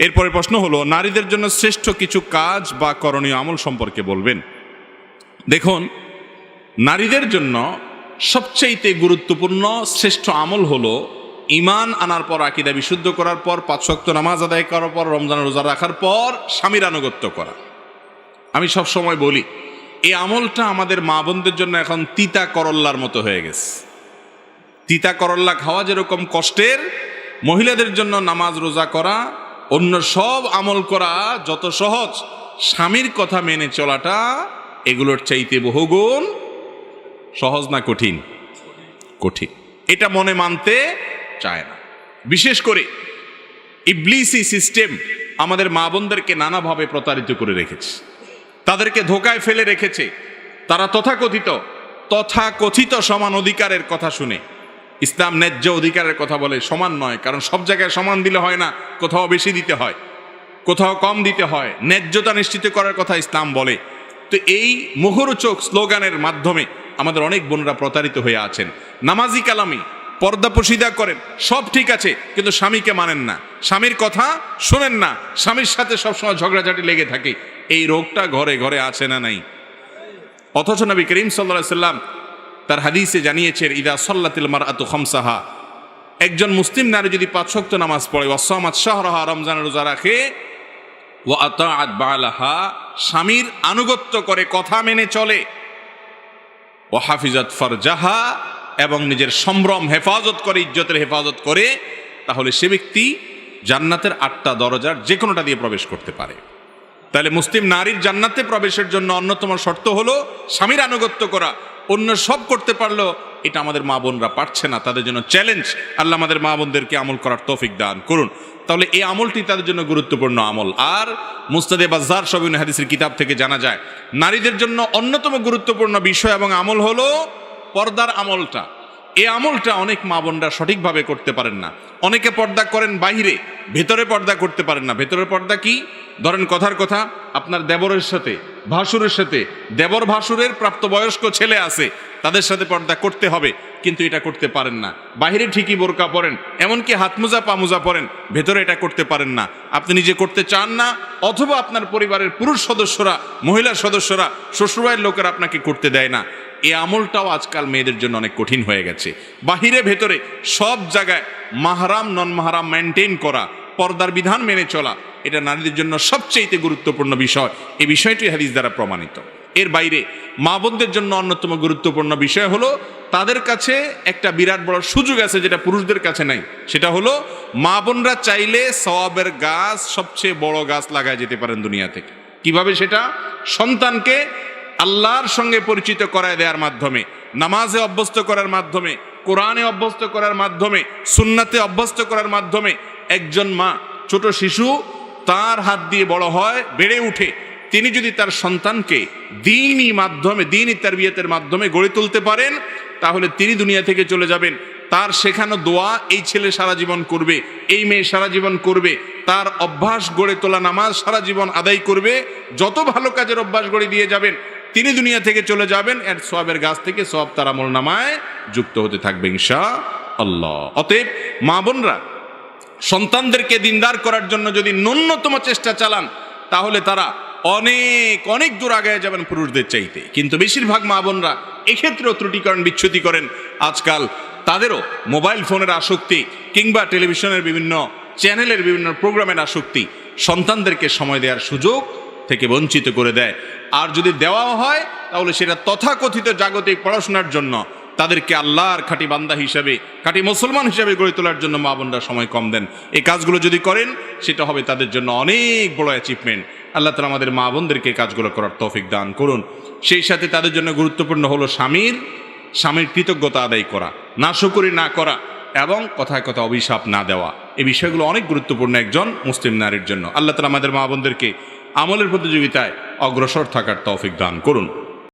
এরপরে প্রশ্ন হলো, নারীদের জন্য শ্রেষ্ঠ কিছু কাজ বা করণীয় আমল সম্পর্কে বলবেন। দেখুন, নারীদের জন্য সবচাইতে গুরুত্বপূর্ণ শ্রেষ্ঠ আমল হলো ইমান আনার পর আকিদা বিশুদ্ধ করার পর, পাঁচ শক্ত নামাজ আদায় করার পর রমজান রোজা রাখার পর স্বামীর আনুগত্য করা। আমি সব সময় বলি, এই আমলটা আমাদের মা বোনদের জন্য এখন তিতা করল্লার মতো হয়ে গেছে। তিতা করল্লা খাওয়া যেরকম কষ্টের, মহিলাদের জন্য নামাজ রোজা করা অন্য সব আমল করা যত সহজ, স্বামীর কথা মেনে চলাটা এগুলোর চাইতে বহুগুণ সহজ না কঠিন? কঠিন। এটা মনে মানতে চায় না। বিশেষ করে ইবলিসি সিস্টেম আমাদের মা বোনদেরকে নানাভাবে প্রতারিত করে রেখেছে। তাদেরকে ধোকায় ফেলে রেখেছে। তারা তথাকথিত তথাকথিত সমান অধিকারের কথা শুনে। ইসলাম ন্যায্য অধিকারের কথা বলে সমান নয়, কারণ সব জায়গায় সমান দিলে হয় না, কোথাও বেশি দিতে হয়, কোথাও কম দিতে হয়, ন্যায্যতা নিশ্চিত করার কথা ইসলাম বলে। তো এই মুখরোচক স্লোগানের মাধ্যমে আমাদের অনেক বোনরা প্রতারিত হয়ে আছেন। নামাজি কালামি, পর্দা পশিদা করেন, সব ঠিক আছে, কিন্তু স্বামীকে মানেন না। স্বামীর কথা শোনেন না, স্বামীর সাথে সবসময় ঝগড়াঝাটি লেগে থাকে। এই রোগটা ঘরে ঘরে আছে না নাই? অথচ নবী করিম সাল্লা সাল্লাম তার হাদিসে জানিয়েছেন ইদা সল্লাতিল মার আতু খমসাহা। একজন মুসলিম নারী যদি পাঁচ শক্ত নামাজ পড়ে ওয়াসামাত শাহরাহা রমজান রোজা রাখে ও আতাআত বালাহা। স্বামীর আনুগত্য করে কথা মেনে চলে। ও হাফিজত ফরজাহা। এবং নিজের সম্ভ্রম হেফাজত করে, ইজ্জতের হেফাজত করে, তাহলে সে ব্যক্তি জান্নাতের আটটা দরজার যে কোনোটা দিয়ে প্রবেশ করতে পারে। তাহলে মুসলিম নারীর জান্নাতে প্রবেশের জন্য অন্যতম শর্ত হলো স্বামীর আনুগত্য করা। অন্য সব করতে পারল, এটা আমাদের মা বোনরা পারছে না। তাদের জন্য চ্যালেঞ্জ আল্লাহ আমাদের মা বোনদেরকে আমল করার তৌফিক দান করুন। তাহলে এই আমলটি তাদের জন্য গুরুত্বপূর্ণ আমল। আর মুস্তাদে বাজার সবিন হাদিসের কিতাব থেকে জানা যায়, নারীদের জন্য অন্যতম গুরুত্বপূর্ণ বিষয় এবং আমল হলো পর্দার আমলটা। এই আমলটা অনেক মা বোনরা সঠিকভাবে করতে পারেন না। অনেকে পর্দা করেন বাইরে ভেতরে পর্দা করতে পারেন না। ভেতরের পর্দা কি? ধরেন কথার কথা, আপনার দেবরের সাথে ভাসুরের সাথে। দেবর ভাসুরের প্রাপ্তবয়স্ক ছেলে আছে। তাদের সাথে পর্দা করতে হবে, কিন্তু এটা করতে পারেন না। বাইরে ঠিকই বোরকা পরেন, এমনকি হাত মোজা পা মোজা পরেন, ভেতরে এটা করতে পারেন না। আপনি নিজে করতে চান না, অথবা আপনার পরিবারের পুরুষ সদস্যরা, মহিলা সদস্যরা, শ্বশুরবাড়ির লোকেরা আপনাকে করতে দেয় না। এই আমলটাও আজকাল মেয়েদের জন্য অনেক কঠিন হয়ে গেছে। বাহিরে, ভেতরে সব জায়গায় মাহারাম নন মাহারাম মেনটেন করা। পর্দার বিধান মেনে চলা, এটা নারীদের জন্য সবচেয়ে গুরুত্বপূর্ণ বিষয়। এই বিষয়টি হাদিস দ্বারা প্রমাণিত। এর বাইরে মা বোনদের জন্য অন্যতম গুরুত্বপূর্ণ বিষয় হলো, তাদের কাছে একটা বিরাট বড় সুযোগ আছে যেটা পুরুষদের কাছে নাই। সেটা হলো মা বোনরা চাইলে সওয়াবের গাছ সবচেয়ে বড় গাছ লাগায় যেতে পারেন দুনিয়া থেকে। কীভাবে সেটা? সন্তানকে আল্লাহর সঙ্গে পরিচিত করায় দেওয়ার মাধ্যমে, নামাজে অভ্যস্ত করার মাধ্যমে, কোরআনে অভ্যস্ত করার মাধ্যমে, সুন্নাতে অভ্যস্ত করার মাধ্যমে একজন মা, ছোট শিশু, তার হাত দিয়ে বড় হয়, বেড়ে উঠে। তিনি যদি তার সন্তানকে দিনই মাধ্যমে, দিনই তার বিয়েতের মাধ্যমে গড়ে তুলতে পারেন, তাহলে তিনি দুনিয়া থেকে চলে যাবেন। তার শেখানো দোয়া, এই ছেলে সারা জীবন করবে, এই মেয়ে সারা জীবন করবে, তার অভ্যাস গড়ে তোলা নামাজ সারা জীবন আদায় করবে, যত ভালো কাজের অভ্যাস গড়ে দিয়ে যাবেন, তিনি দুনিয়া থেকে চলে যাবেন, এর সবের গাছ থেকে সব তার আমল নামায় যুক্ত হতে থাকবে ইনশা আল্লাহ অতএব মা বোনরা সন্তানদেরকে দিনদার করার জন্য যদি ন্যূনতম চেষ্টা চালান, তাহলে তারা অনেক অনেক দূর আগে যাবেন পুরুষদের চাইতে। কিন্তু বেশিরভাগ মা বোনরা এক্ষেত্রেও ত্রুটিকরণ বিচ্ছুতি করেন। আজকাল তাদেরও মোবাইল ফোনের আসক্তি কিংবা টেলিভিশনের বিভিন্ন চ্যানেলের বিভিন্ন প্রোগ্রামের আসক্তি সন্তানদেরকে সময় দেওয়ার সুযোগ থেকে বঞ্চিত করে দেয়। আর যদি দেওয়াও হয়, তাহলে সেটা তথাকথিত জাগতিক পড়াশোনার জন্য তাদেরকে আল্লাহর খাঁটি বান্দা হিসাবে, খাঁটি মুসলমান হিসাবে গড়ে তোলার জন্য মা বোনরা সময় কম দেন। এই কাজগুলো যদি করেন, সেটা হবে তাদের জন্য অনেক বড় অ্যাচিভমেন্ট আল্লাহ তালা আমাদের মা বোনদেরকে কাজগুলো করার তৌফিক দান করুন। সেই সাথে তাদের জন্য গুরুত্বপূর্ণ হলো স্বামীর স্বামীর কৃতজ্ঞতা আদায় করা না শুকুরি না করা এবং কথায় কথা অভিশাপ না দেওয়া। এই বিষয়গুলো অনেক গুরুত্বপূর্ণ একজন মুসলিম নারীর জন্য। আল্লাহ তালা আমাদের মা বোনদেরকে আমলের প্রতিযোগিতায় অগ্রসর থাকার তৌফিক দান করুন।